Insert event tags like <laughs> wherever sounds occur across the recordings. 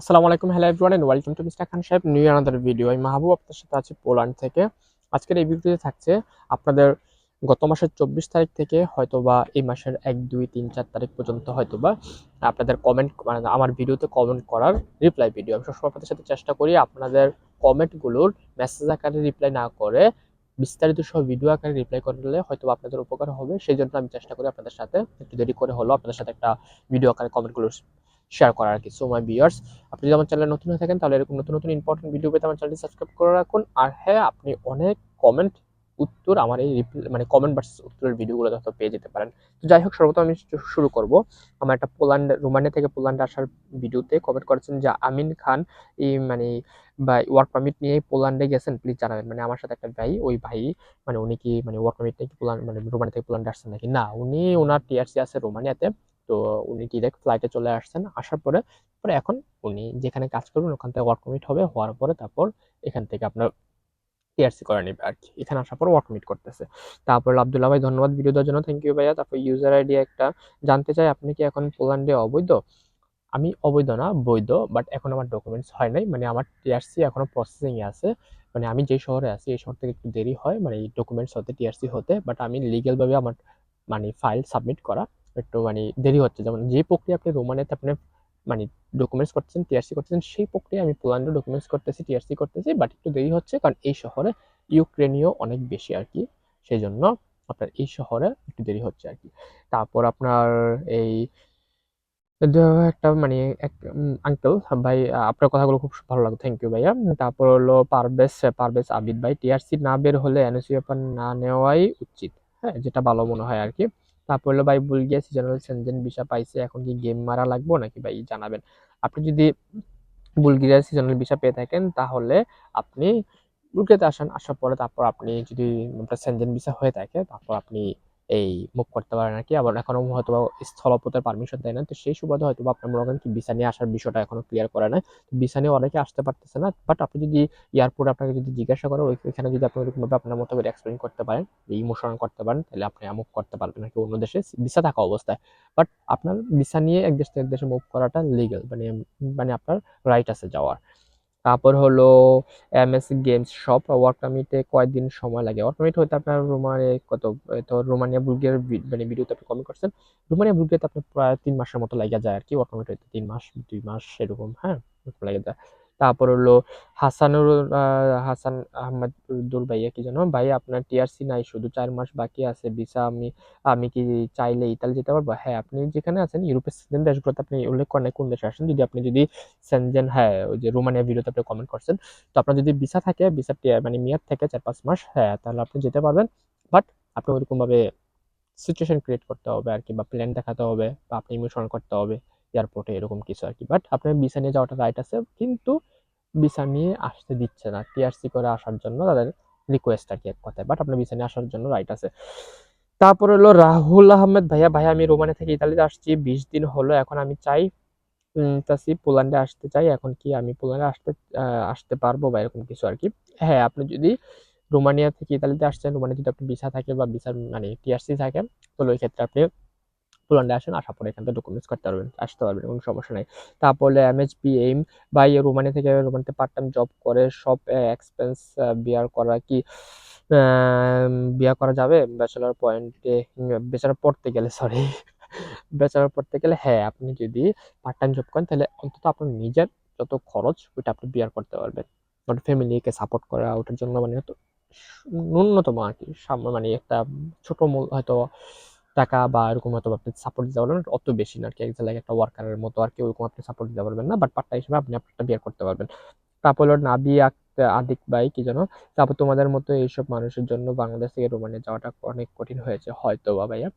আসসালামু আলাইকুম hello everyone and welcome to mister Khan সাহেব নিউ আনাদার ভিডিও আমি মাহবুব আপনার সাথে আছি পোল্যান্ড থেকে। আজকের এই ভিডিওতে থাকছে আপনাদের গত মাসের চব্বিশ তারিখ থেকে হয়তোবা এই মাসের এক, দুই, তিন, চার তারিখ পর্যন্ত হয়তোবা আপনাদের কমেন্ট মানে আমার ভিডিওতে কমেন্ট করার রিপ্লাই ভিডিও আমি সবসময় আপনাদের সাথে চেষ্টা করি আপনাদের কমেন্টগুলোর মেসেজ আকারে রিপ্লাই না করে বিস্তারিত সব ভিডিও আকারে রিপ্লাই করলে হয়তো আপনাদের উপকার হবে। সেই জন্য আমি চেষ্টা করি আপনাদের সাথে একটু দেরি করে হলো আপনাদের সাথে একটা ভিডিও আকারে কমেন্টগুলো শেয়ার করা আর কি। সো মাই বিয়ার্স আপনি যদি আমার চ্যানেলে নতুন হয়ে থাকেন, তাহলে এরকম নতুন নতুন ইম্পর্টেন্ট ভিডিও পেতে আমার চ্যানেলটি সাবস্ক্রাইব করে রাখুন। আর হ্যাঁ আপনি অনেক কমেন্ট উত্তর আমার এই মানে কমেন্ট ভার্সেস উত্তরের ভিডিওগুলো হয়তো পেয়ে যেতে পারেন। তো যাই হোক, সর্বপ্রথম আমি শুরু করব। আমার একটা পোল্যান্ড রোমানিয়া থেকে পোল্যান্ড আসার ভিডিওতে কমেন্ট করেছেন যে, আমিন খান, এই মানে বা ওয়ার্ক পারমিট নিয়ে পোল্যান্ডে গেছেন প্লিজ জানাবেন। মানে আমার সাথে একটা ভাই, ওই ভাই মানে উনি কি মানে ওয়ার্ক পারমিট নিয়ে পোল্যান্ড মানে রোমানিয়া থেকে পোল্যান্ডে আসছেন নাকি? না, উনি ওনার টিআরসি আছে রোমানিয়াতে তো উনি ডিরেক্ট ফ্লাইটে চলে আসছেন। আসার পরে পরে এখন উনি যেখানে কাজ করবেন, ওখান থেকে ওয়ার্ক পারমিট হবে। হওয়ার পরে তারপর এখান থেকে আপনার টিআরসি করে নেবে আর কি। এখানে আসার পর ওয়ার্ক পারমিট করতেছে। তারপর আব্দুল্লাহ ভাই, ধন্যবাদ ভিডিও দেওয়ার জন্য। থ্যাংক ইউ ভাইয়া। তারপর ইউজার আইডি একটা জানতে চাই, আপনি কি এখন পোল্যান্ডে অবৈধ? আমি অবৈধ না, বৈধ বাট এখন আমার ডকুমেন্টস হয় নাই। মানে আমার টিআরসি এখনও প্রসেসিংয়ে আছে। মানে আমি যে শহরে আছি, এই শহর থেকে একটু দেরি হয়। মানে এই ডকুমেন্টস হতে টিআরসি হতে বাট আমি লিগ্যালভাবে আমার মানে ফাইল সাবমিট করা। একটু মানে দেরি হচ্ছে। যেমন যে প্রক্রিয়া আপনি রোমানিয়াতে আপনি মানে ডকুমেন্টস করতেছেন টিআরসি করতেছেন, সেই প্রক্রিয়া আমি পোল্যান্ডে ডকুমেন্টস করতেছি টিআরসি করতেছি বাট একটু দেরি হচ্ছে কারণ এই শহরে ইউক্রেনীয় অনেক বেশি আর কি। সেই জন্য আপনার এই শহরে একটু দেরি হচ্ছে আর কি। তারপর আপনার এই একটা মানে এক আঙ্কেল ভাই, আপনার কথাগুলো খুব ভালো লাগল। থ্যাংক ইউ ভাইয়া। তারপর হলো পারভেজ পারভেজ আবিদ ভাই টিআরসি না বের হলে এনওসি পেপার না নেওয়াই উচিত। হ্যাঁ যেটা ভালো মনে হয় আর কি। তারপর হলো ভাই বুলগিয়া সিজনাল সেনজেন ভিসা পাইছে, এখন কি গেম মারা লাগবো নাকি ভাই জানাবেন? আপনি যদি বুলগেরিয়া সিজনাল ভিসা পেয়ে থাকেন, তাহলে আপনি বুলগেরিয়াতে আসেন, আসার পরে তারপর আপনি যদি সেনজেন ভিসা হয়ে থাকে, তারপর আপনি এই মুভ করতে পারেন আর কি আবার এখনও হয়তো স্থলপথের পারমিশন দেয় না। তো সেই সুবাদে হয়তো আপনার মনে করেন কি ভিসা নিয়ে আসার বিষয়টা এখনও ক্লিয়ার করে না ভিসা নিয়ে অনেকে আসতে পারতেছে না। বাট আপনি যদি এয়ারপোর্টে আপনাকে যদি জিজ্ঞাসা করে ওইখানে যদি আপনি ওইরকমভাবে আপনার মতো এক্সপ্লেন করতে পারেন ইমোশন করতে পারেন, তাহলে আপনি মুভ করতে পারবেন আর কি অন্য দেশে ভিসা থাকা অবস্থায়। বাট আপনার ভিসা নিয়ে এক দেশ থেকে এক দেশে মুভ করাটা লিগেল মানে মানে আপনার রাইট আছে যাওয়ার। তারপর হলো M S games shop work কয়েকদিন সময় লাগে। ওয়ার্ক পারমিট হয়তো আপনার রোমানে কত তো রোমানিয়া বুলগেরিয়ার মানে ভিডিওতে আপনি কমেন্ট করছেন। রোমানিয়া বুলগেরিয়াতে আপনার প্রায় তিন মাসের মতো লাগে যায় আর কি। ওয়ার্ক পারমিট হইতে তিন মাস, দুই মাস এরকম হ্যাঁ? লাগে যায়। তারপর হলো হাসানুর হাসান আহমেদ দুল ভাইয়া কি জানো ভাই আপনার টিআরসি নাই, শুধু চার মাস বাকি আছে, ভিসা আমি আমি কি চাইলে ইতালি যেতে পারব? হ্যাঁ আপনি যেখানে আছেন, ইউরোপের সিজন দেশগুলোতে আপনি উল্লেখ করেন কোন দেশে আসেন। যদি আপনি যদি সেনজেন হ্যাঁ ওই যে রোমানিয়া ভিডিওতে আপনি কমেন্ট করছেন, তো আপনার যদি ভিসা থাকে, ভিসা মানে মেয়াদ থাকে চার পাঁচ মাস হ্যাঁ তাহলে আপনি যেতে পারবেন। বাট আপনি ওইরকমভাবে সিচুয়েশন ক্রিয়েট করতে হবে আর কি, বা প্ল্যান দেখাতে হবে, বা আপনি ইমোশন করতে হবে। এয়ারপোর্টে এরকম কিছু আর কি। বাট আপনার ভিসা নিয়ে যাওয়াটা রাইট আছে, কিন্তু ভিসা নিয়ে আসতে দিচ্ছে না। টিআরসি করে আসার জন্য তাদের রিকোয়েস্ট আর কি এক কথায়। বাট আপনার ভিসা নিয়ে আসার জন্য রাইট আছে। তারপর হলো রাহুল আহমেদ, ভাইয়া ভাইয়া আমি রোমানিয়া থেকে ইতালিতে আসছি, বিশ দিন হলো, এখন আমি চাই তাসি পোল্যান্ডে আসতে চাই, এখন কি আমি পোল্যান্ডে আসতে আসতে পারব বা এরকম কিছু আর কি? হ্যাঁ আপনি যদি রোমানিয়া থেকে ইতালিতে আসছেন, রোমানিয়া যদি আপনি ভিসা থাকে বা ভিসার মানে টিআরসি থাকে তাহলে ওই ক্ষেত্রে আপনি পোল্যান্ডে আসেন আসার পরে এখান থেকে ডকুমেন্টস করতে পারবেন, আসতে পারবেন কোনো সমস্যা নাই। তারপরে এমএচপি এইম বা এই রোমানিয়া থেকে রোমানিতে পার্ট টাইম জব করে সব এক্সপেন্স বিয়ার করা কি বিয়া করা যাবে? ব্যাচেলার পয়েন্টে ব্যাচেলার পড়তে গেলে সরি ব্যাচেলার পড়তে গেলে হ্যাঁ আপনি যদি পার্ট টাইম জব করেন, তাহলে অন্তত আপনার নিজের যত খরচ, ওইটা আপনি বিয়ার করতে পারবেন। মানে ফ্যামিলিকে সাপোর্ট করা, ওটার জন্য মানে হয়তো ন্যূনতম আর কি মানে একটা ছোট মূল হয়তো টাকা বা এরকম হয়তো আপনি সাপোর্ট দিতে পারবেন, অত বেশি না আর কি একজন একটা ওয়ার্কারের মতো আর কি ওরকম আপনি সাপোর্ট দিতে পারবেন না বাট পার্টটা হিসেবে আপনি আপনারটা বিয়ার করতে পারবেন। তারপর হলো নাবি আদিক ভাই, কি জানো তারপর তোমাদের মতো এইসব মানুষের জন্য বাংলাদেশ থেকে রোমানিয়া যাওয়াটা অনেক কঠিন হয়েছে হয়তো বা ভাইয়া।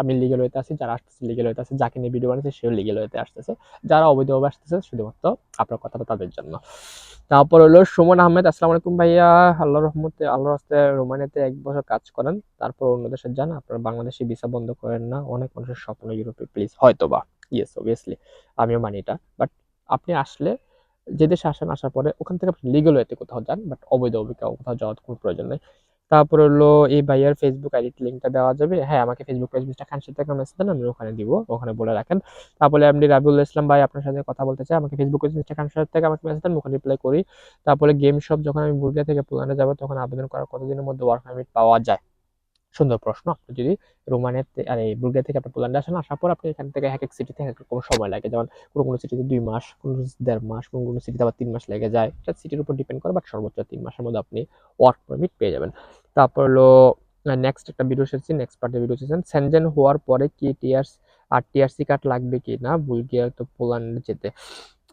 আমি লিগেল হইতে আছি যারা আসতেছে লিগেল হইতে আছে যাকে নিয়ে ভিডিও বানাচ্ছে সেও লিগেল হইতে আসতেছে। যারা অবৈধভাবে আসতেছে, শুধুমাত্র আপনার কথাটা তাদের জন্য। তারপর হলো সুমন আহমেদ, আসসালামু আলাইকুম ভাইয়া। আল্লাহ রহমতে, আল্লাহর হস্তে রোমানিয়াতে এক বছর কাজ করেন। তারপর অন্য দেশে যান, আপনারা বাংলাদেশি ভিসা বন্ধ করেন না। অনেক মানুষের স্বপ্ন ইউরোপে প্লিজ হয়তো বা ইয়েস অবভিয়াসলি আমিও মানি এটা। বাট আপনি আসলে যে দেশে আসেন, আসার পরে ওখান থেকে আপনি লিগেল ওয়েতে কোথাও যান বাট অবৈধ অভিজ্ঞ কোথাও যাওয়ার কোনো প্রয়োজন নেই। তারপর হলো এই ভাইয়ার ফেসবুক আইডি লিঙ্কটা দেওয়া যাবে। হ্যাঁ আমাকে ফেসবুক পেজ মিস্টার খান সাথে মেসেজ দেন আমি ওখানে দিব, ওখানে বলে রাখেন। তারপরে আপনি রাবিউল ইসলাম ভাই আপনার সাথে কথা বলতে চাই আমাকে ফেসবুক পেজ মিস্টার খান সাথে থেকে আমাকে মেসেজ দেন ওখানে রিপ্লাই করি। তারপরে গেম শপ যখন আমি বুর্গিয়া থেকে পোল্যান্ডে যাব, তখন আবেদন করার কতদিনের মধ্যে ওয়ার্ক পারমিট পাওয়া যায়? সুন্দর প্রশ্ন। আপনি যদি রোমানের আর এই বুলগিয়া থেকে আপনি পোল্যান্ডে আসেন, আসার পর আপনি এখান থেকে এক এক সিটিতে এক রকম সময় লাগে। যেমন কোনো কোনো সিটিতে দুই মাস, কোনো দেড় মাস, কোনো কোনো সিটিতে আবার তিন মাস লেগে যায়। এটা সিটির উপর ডিপেন্ড করে বাট সর্বোচ্চ তিন মাসের মধ্যে আপনি ওয়ার্ক পারমিট পেয়ে যাবেন। তারপর হলো নেক্সট একটা ভিডিও এসেছি নেক্সট পার্টের ভিডিও এসেছেন সেনজেন হওয়ার পরে কি টিআরস আর টিআরসি কার্ড লাগবে কি না? বুলগিয়া তো পোল্যান্ড যেতে।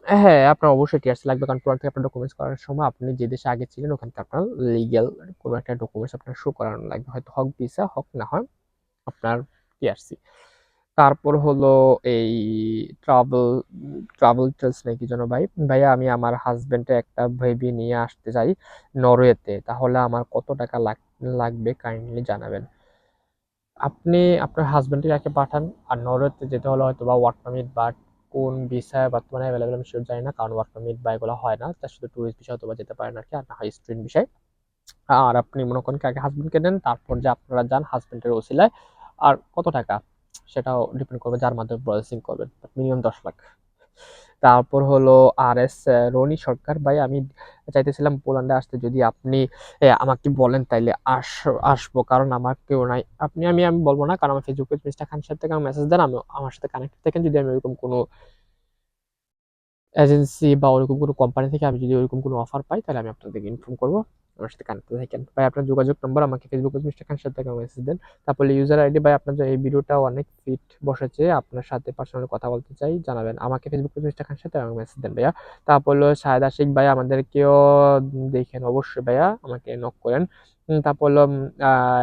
হ্যাঁ আপনার অবশ্যই টিআরসি লাগবে কারণ থেকে আপনার ডকুমেন্টস করার সময় আপনি যে দেশে আগে ছিলেন ওখানকে আপনার লিগ্যাল কোনো একটা ডকুমেন্টস আপনার শো করানো লাগবে। হয়তো হক ভিসা হক না হয় আপনার টিআরসি তারপর হলো এই ট্রাভেল ট্রাভেল টেলস নাকি যেন ভাই? ভাইয়া, আমি আমার হাজবেন্ডে একটা বেবি নিয়ে আসতে চাই নরওয়েতে। তাহলে আমার কত টাকা লাগবে কাইন্ডলি জানাবেন। আপনি আপনার হাজবেন্ডকে একে পাঠান, আর নরওয়েতে যেতে হলে হয়তো বা ওয়ার্ক পারমিট বা কোন বিষয়ে বর্তমানে অ্যাভেলেবেল আমি শিওর জানি না, কারণ ওয়ার্ক পারমিট বা এগুলো হয় না। তার শুধু ট্যুরিস্ট বিষয় অথবা যেতে পারেন আর কি, আর না হয় স্টুডেন্ট বিষয় আর আপনি মনে করেন আগে হাজব্যান্ডকে নেন তারপর যে আপনারা যান হাজব্যান্ডের ওসিলায়। আর কত টাকা? সেটাও ডিপেন্ড করবে যার মাধ্যমে প্রসেসিং করবেন। মিনিমাম দশ লাখ। তারপর হলো আর এস রনি সরকার। ভাই, আমি চাইতেছিলাম পোল্যান্ডে আসতে। যদি আপনি আমাকে বলেন তাইলে আস, আসব। কারণ আমার কেউ নাই। আপনি, আমি আমি বলব না। কারণ আমার ফেসবুক মিস্টার খান সাথে থেকে মেসেজ দেন, আমি আমার সাথে কানেক্ট থাকেন। যদি আমি এরকম কোনো এজেন্সি বা ওরকম কোনো কোম্পানি থেকে আমি যদি ওরকম কোনো অফার পাই, তাহলে আমি আপনাদেরকে ইনফর্ম করব। আমার সাথে কানেক্ট থাকেন। ভাই, আপনার যোগাযোগ নম্বর আমাকে ফেসবুক মিস্টার খান সাথে মেসেজ দেন। তারপরে ইউজার আইডি ভাই, আপনার এই ভিডিওটা অনেক ফিট বসেছে, আপনার সাথে পার্সোনালি কথা বলতে চাই, জানাবেন। আমাকে ফেসবুক মিস্টার খান সাথে আমাকে মেসেজ দেন, ভাইয়া। তারপর হলো শাহেদ আশিক, ভাই, আমাদেরকেও দেখেন অবশ্যই, ভাইয়া, আমাকে নক করেন। তারপর হলো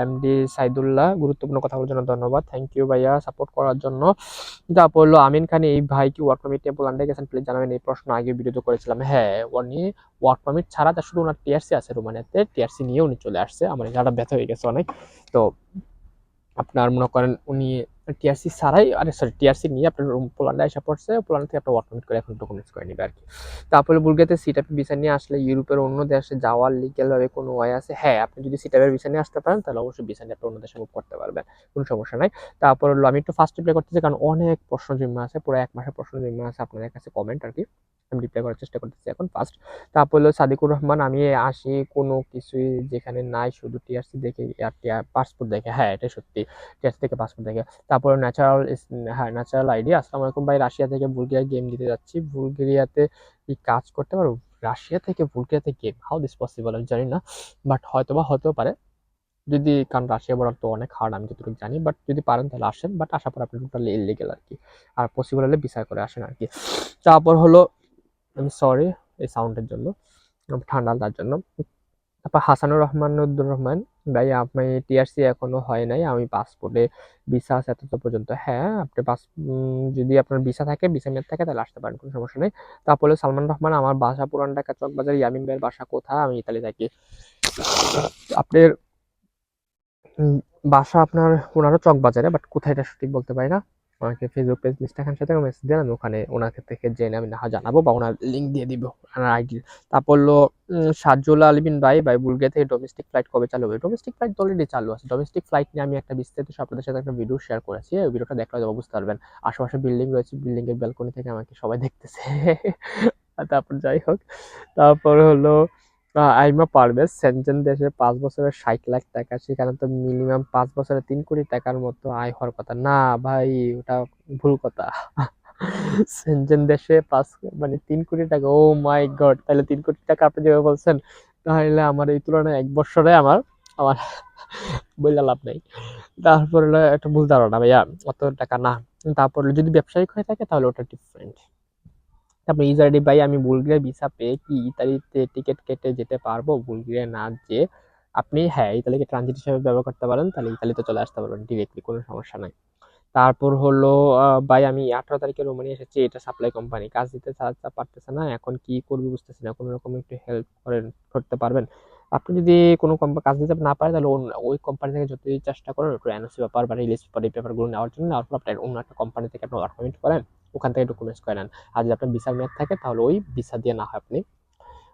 এমডি সাইদুল্লাহ, গুরুত্বপূর্ণ কথা বলার জন্য ধন্যবাদ। থ্যাংক ইউ ভাইয়া সাপোর্ট করার জন্য। তারপর হলো, আমিন খান, এই ভাই কি ওয়ার্ক পারমিট পোল্যান্ডে গেছেন প্লিজ জানাবেন? এই প্রশ্ন আগে ভিডিওতে করেছিলাম। হ্যাঁ উনি ওয়ার্ক পারমিট ছাড়া তার শুধু ওনার টিআরসি আছে রোমানিয়াতে। টিআরসি নিয়ে উনি চলে আসছে। আমার গাটা ব্যথা হয়ে গেছে অনেক। তো আপনার মনে করেন উনি টিআরসি ছাড়াই, আরে সরি টিআরসি নিয়ে আপনার পোল্যান্ডে আসা পড়ছে পোল্যান্ড থেকে আপনার ওয়ার্ক পারমিট করে এখন ডকুমেন্টস করে নেবে আর কি তারপরে বুলগেতে সিটাপি ভিসা নিয়ে আসলে ইউরোপের অন্য দেশে যাওয়ার লিগ্যালভাবে কোনো ওয়ে আছে? হ্যাঁ আপনি যদি সিটাপের ভিসা নিয়ে আসতে পারেন, তাহলে অবশ্যই ভিসা নিয়ে আপনি অন্য দেশে মুভ করতে পারবেন, কোনো সমস্যা নাই। তারপর আমি একটু ফার্স্ট এপ্লাই করতেছি কারণ অনেক প্রশ্ন জিম্মা আছে, পুরো এক মাসের প্রশ্ন জিম্মা আছে আপনাদের কাছে কমেন্ট আর কি আমি রিপ্লাই করার চেষ্টা করতেছি এখন ফার্স্ট তারপর হলো সাদিকুর রহমান, আমি আসি কোনো কিছুই যেখানে নাই, শুধু টিআরসি দেখে আর পাসপোর্ট দেখে। হ্যাঁ এটা সত্যি টিআরসি থেকে পাসপোর্ট দেখে তারপর ন্যাচারাল হ্যাঁ ন্যাচারাল আইডি আসসালামু আলাইকুম ভাই, রাশিয়া থেকে বুলগেরিয়া গেম দিতে যাচ্ছি। বুলগেরিয়াতে কি কাজ করতে পারব রাশিয়া থেকে বুলগেরিয়াতে গেম হাউ দিস পসিবল আমি জানি না বাট হয়তো বা হতেও পারে। যদি, কারণ রাশিয়া বর্ডার তো অনেক হার্ড আমি যতটুকু জানি বাট যদি পারেন তাহলে আসেন বাট আসার পর আপনি টোটালি ইলিগেল আর কি। আর পসিবল হলে বিচার করে আসেন আর কি। তারপর হলো আমি সরি এই সাউন্ডের জন্য ঠান্ডা তার জন্য। তারপর হাসানুর রহমানুদ্দুর রহমান, ভাই, আপনি টিআরসি এখনও হয় নাই, আমি পাসপোর্টে ভিসা আছে এত পর্যন্ত। হ্যাঁ আপনি পাস যদি আপনার ভিসা থাকে ভিসা মেয়াদ থাকে, তাহলে আসতে পারেন, কোনো সমস্যা নেই। তারপরে সালমান রহমান, আমার বাসা পুরান ঢাকা চকবাজার, ইয়ামিন ভাইয়ের বাসা কোথায়? আমি ইতালি থাকি। আপনার বাসা আপনার ওনারও চকবাজারে বাট কোথায় এটা সঠিক বলতে পারি না। আমাকে ফেসবুক পেজ মিস্টার খান সাথে মেসেজ দেন আমি ওখানে ওনার থেকে জেনে আমি না জানাব বা ওনার লিঙ্ক দিয়ে দিব, ওনার আইডি তারপর হলো সাজুল আলমিন ভাই ভাই বুলগিয়া থেকে ডোমেস্টিক ফ্লাইট কবে চালু হবে? ডোমেস্টিক ফ্লাইট অলরেডি চালু আছে। ডোমেস্টিক ফ্লাইট নিয়ে আমি একটা বিস্তারিত আপনাদের সাথে একটা ভিডিও শেয়ার করেছি। ওই ভিডিওটা দেখলে হয়তো বুঝতে পারবেন। আশেপাশে বিল্ডিং রয়েছে বিল্ডিং এর ব্যালকনি থেকে আমাকে সবাই দেখতেছে। <laughs> তারপর যাই হোক, তারপর হলো আইমা পারবে। সেনজেন দেশে পাঁচ বছরের ষাট লাখ টাকা, সেখানে তো মিনিমাম পাঁচ বছরে তিন কোটি টাকার মতো আয় হওয়ার কথা। না ভাই, ওটা ভুল কথা। <laughs> সেনজেন দেশে পাঁচ মানে তিন কোটি টাকা, ও মাই গড, তাহলে তিন কোটি টাকা আপনি যেভাবে বলছেন, তাহলে আমার এই তুলনায় এক বছরে আমার আমার <laughs> বললে লাভ নেই। তারপর হলো একটা ভুল ধারণা ভাইয়া, অত টাকা না। তারপর যদি ব্যবসায়িক হয়ে থাকে, তাহলে ওটা ডিফারেন্ট তারপর ইজারডি ভাই আমি বুলগেরিয়া ভিসা পেয়ে কি ইতালিতে টিকিট কেটে যেতে পারব? বুলগেরিয়া না যে আপনি হ্যাঁ ইতালিকে ট্রানজিট হিসেবে ব্যবহার করতে পারেন, তাহলে ইতালিতে চলে আসতে পারবেন ডিরেক্টলি কোনো সমস্যা নাই। তারপর হলো ভাই আমি আঠারো তারিখে রোমানি এসেছি, এটা সাপ্লাই কোম্পানি কাজ দিতে পারতেছে না, এখন কি করবি বুঝতেছি না, কোনো রকম একটু হেল্প করেন, করতে পারবেন। আপনি যদি কোনো কাজ দিতে না পারেন, তাহলে ওই কোম্পানি থেকে যদি চেষ্টা করেন, একটু এনওসি ব্যাপার বা রিলিজ পেপার এই পেপারগুলো নেওয়ার জন্য, নেওয়ার পর আপনি অন্য একটা কোম্পানি থেকে আপনি পারমিট করেন। ওখান থেকে ডকুমেন্টস করে নেন। আর যদি আপনার ভিসার মেয়াদ থাকে, তাহলে ওই ভিসা দিয়ে না হয় আপনি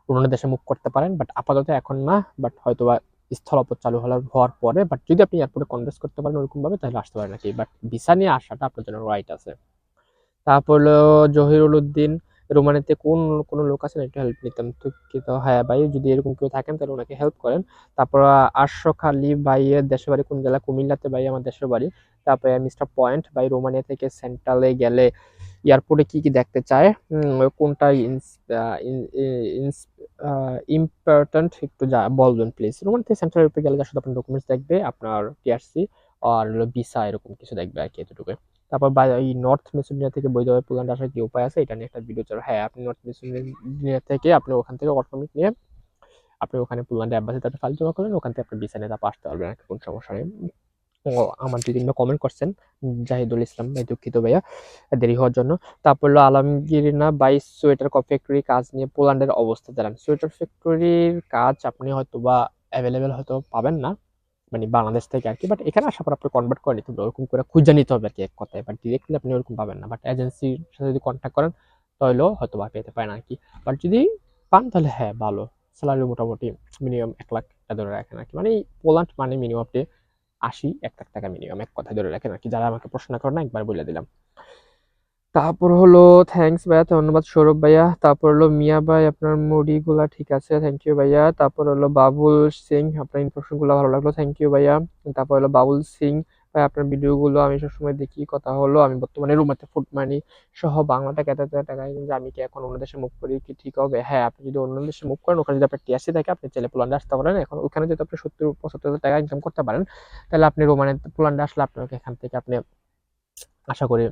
অন্য দেশে মুভ করতে পারেন। বাট আপাতত এখন না বাট হয়তো বা স্থলপথ চালু হওয়ার হওয়ার পরে বাট যদি আপনি এয়ারপোর্টে কনভেন্স করতে পারেন ওরকমভাবে, তাহলে আসতে পারেন আর কি। বাট ভিসা নিয়ে আসাটা আপনার জন্য রাইট আছে। তারপর হলো জহিরুল উদ্দিন রোমানিতে কোন, কোনো লোক আছেন একটু হেল্প নিতাম দুঃখিত হ্যাঁ ভাই, যদি এরকম কেউ থাকেন, তাহলে ওনাকে হেল্প করেন। তারপর আশরফ আলী ভাইয়ের দেশের বাড়ি কোন জেলা? কুমিল্লাতে ভাই, আমার দেশের বাড়ি। তারপরে মিস্টার পয়েন্ট ভাই, রোমানিয়া থেকে সেন্ট্রালে গেলে এয়ারপোর্টে কি কি দেখতে চায়? কোনটা ইম্পর্ট্যান্ট একটু যা, বলবেন প্লিজ রোমান থেকে সেন্ট্রাল ইউরোপে গেলে শুধু আপনার ডকুমেন্টস দেখবে, আপনার টিআরসি আর হলো ভিসা এরকম কিছু দেখবে আর কি এতটুকু তারপর এই নর্থ মেসিডোনিয়া থেকে বৈধভাবে পোল্যান্ড আসার কি উপায় আছে? এটা নিয়ে একটা ভিডিও চলো। হ্যাঁ আপনি নর্থ মেসিডোনিয়া থেকে আপনি ওখান থেকে অটোমিক নিয়ে আপনি ওখানে পোল্যান্ডে অ্যাম্বাসিতে ফাইল জমা করেন ওখান থেকে আপনি ভিসা নিয়ে তারপর আসতে পারবেন কোনো সমস্যা নেই। আমার দুই তিনটা কমেন্ট করছেন, জাহিদুল ইসলাম ভাই, দুঃখিত ভাইয়া, দেরি হওয়ার জন্য। তারপর হলো আলমগীর না বাই সোয়েটার ফ্যাক্টরি কাজ নিয়ে পোল্যান্ডের অবস্থা জানান। সোয়েটার ফ্যাক্টরির কাজ আপনি হয়তো বা অ্যাভেলেবেল হয়তো পাবেন না মানে বাংলাদেশ থেকে আর কি বাট এখানে আসার পর আপনি কনভার্ট করে নিতে হবে, ওরকম করে খুঁজে নিতে হবে আর কি এক কথায় বাট ডিরেক্টলি আপনি ওরকম পাবেন না। বাট এজেন্সির সাথে যদি কন্ট্যাক্ট করেন, তাহলেও হয়তো বা পেতে পারেন আর কি। বাট যদি পান তাহলে হ্যাঁ ভালো। স্যালারি মোটামুটি মিনিমাম এক লাখ ধরে রাখেন আর কি। মানে পোল্যান্ড মানে মিনিমাম আপনি আশি, এক লাখ টাকা মিনিমাম এক কথা ধরে রাখেন আর কি। যারা আমাকে প্রশ্ন করে না, একবার বলে দিলাম। তারপর হলো থ্যাংকস ভাইয়া, ধন্যবাদ সৌরভ ভাইয়া। তারপর হলো, মিয়া ভাই, আপনার মুডিগুলা ঠিক আছে থ্যাংক ইউ ভাইয়া। তারপর হলো, বাবুল সিং, আপনার ইনফরমেশনগুলো ভালো লাগল থ্যাংক ইউ ভাইয়া। তারপর হলো, বাবুল সিং ভাই আপনার ভিডিওগুলো আমি সবসময় দেখি, কথা হলো আমি বর্তমানে রুমাতে ফুড মানি সহ বাংলা টাকা এত টাকায় কিন্তু আমি কি এখন অন্য দেশে মুভ করি কি ঠিক হবে? হ্যাঁ আপনি যদি অন্য দেশে মুভ করেন, ওখানে যদি আপনার টিএসসি থাকে, আপনি চাইলে পোল্যান্ডে আসতে পারেন। এখন ওখানে যদি আপনি সত্তর, পঁচাত্তর হাজার টাকা ইনকাম করতে পারেন, তাহলে আপনি রোমানে পোল্যান্ডে আসলে আপনাকে এখান থেকে আপনি আশা করি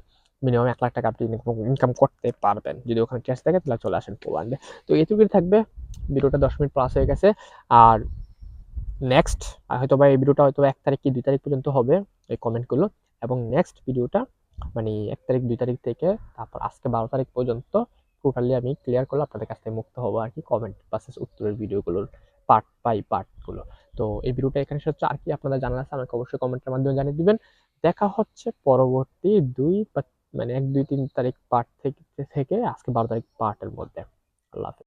মিনিমাম এক লাখ টাকা আপনি ইনকাম করতে পারবেন। যদি ওখানে ক্যাশ থাকে, তাহলে চলে আসেন পোল্যান্ডে তো এটুকুই থাকবে। ভিডিওটা দশ মিনিট প্লাস হয়ে গেছে। আর নেক্সট হয়তো বা এই ভিডিওটা হয়তো এক তারিখ কি দুই তারিখ পর্যন্ত হবে, এই কমেন্টগুলো এবং নেক্সট ভিডিওটা মানে এক তারিখ, দুই তারিখ থেকে তারপর আজকে বারো তারিখ পর্যন্ত টোটালি আমি ক্লিয়ার করলে আপনাদের কাছ থেকে মুক্ত হব আর কি কমেন্ট বাসেস উত্তরের ভিডিওগুলোর পার্ট বাই পার্টগুলো তো এই ভিডিওটা এখানে হচ্ছে। আর কি আপনাদের জানার আছে, আমাকে অবশ্যই কমেন্টের মাধ্যমে জানিয়ে দিবেন। দেখা হচ্ছে পরবর্তী দুই মানে এক, দুই, তিন তারিখ পার্ট থেকে থেকে আজকে বারো তারিখ পার্টের মধ্যে। আল্লাহ